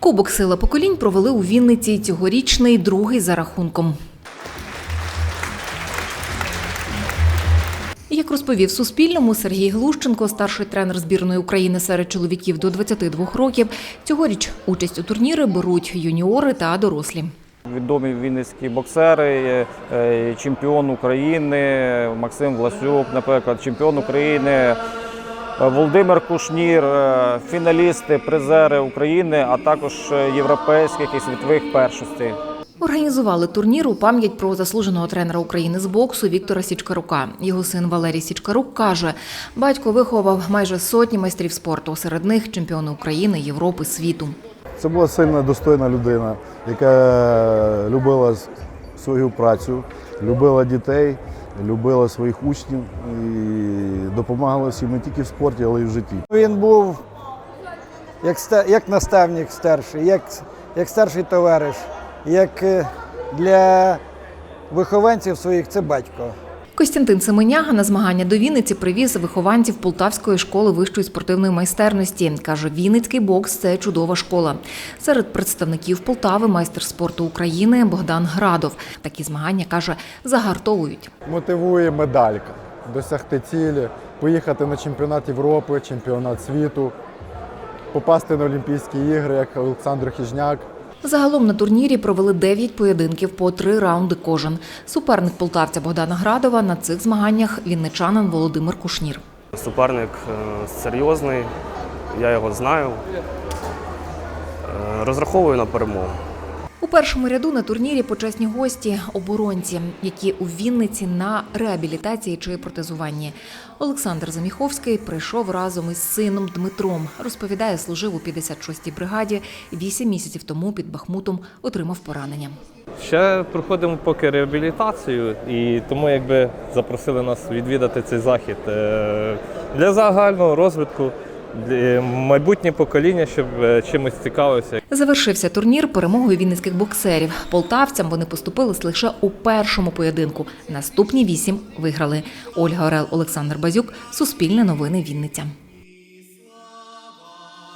Кубок сила поколінь провели у Вінниці цьогорічний другий за рахунком. Як розповів Суспільному Сергій Глущенко, старший тренер збірної України серед чоловіків до 22 років, цьогоріч участь у турніри беруть юніори та дорослі. Відомі вінницькі боксери, е, чемпіон України, Максим Власюк, наприклад, чемпіон України, е, Володимир Кушнір, е, фіналісти, призери України, а також е, європейських і світових першостей. Організували турнір у пам'ять про заслуженого тренера України з боксу Віктора Січкарука. Його син Валерій Січкарук каже, батько виховав майже сотні майстрів спорту, серед них чемпіони України, Європи, світу. Це була сильна, достойна людина, яка любила свою працю, любила дітей, любила своїх учнів і допомагала всім не тільки в спорті, але й в житті. Він був як, як наставник старший, як, як старший товариш, як е, для вихованців своїх це батько. Костянтин Семеняга на змагання до Вінниці привіз вихованців Полтавської школи вищої спортивної майстерності. Каже, Вінницький бокс це чудова школа. Серед представників Полтави майстер спорту України Богдан Градов. Такі змагання каже, загартовують. мотивує медалька, досягти цілі, поїхати на чемпіонат Європи, чемпіонат світу, попасти на Олімпійські ігри, як Олександр Хіжняк. Загалом на турнірі провели 9 поєдинків по три раунди кожен. Суперник полтавця Богдана Градова на цих змаганнях вінничанин Володимир Кушнір. Суперник е, серйозний, я його знаю. Е, Розраховую на перемогу. У першому ряду на турнірі почесні гості оборонці, які у Вінниці на реабілітації чи протезуванні. Олександр Заміховський прийшов разом із сином Дмитром. Розповідає, служив у 56-й бригаді. Вісім місяців тому під Бахмутом отримав поранення. Ще проходимо поки реабілітацію, і тому якби запросили нас відвідати цей захід е, для загального розвитку, майбутнє покоління, щоб е, чимось цікавився. Завершився турнір перемогою вінницьких боксерів. Полтавцям вони поступились лише у першому поєдинку. Наступні вісім виграли. Ольга Орел, Олександр Базюк, Суспільне новини Вінниця.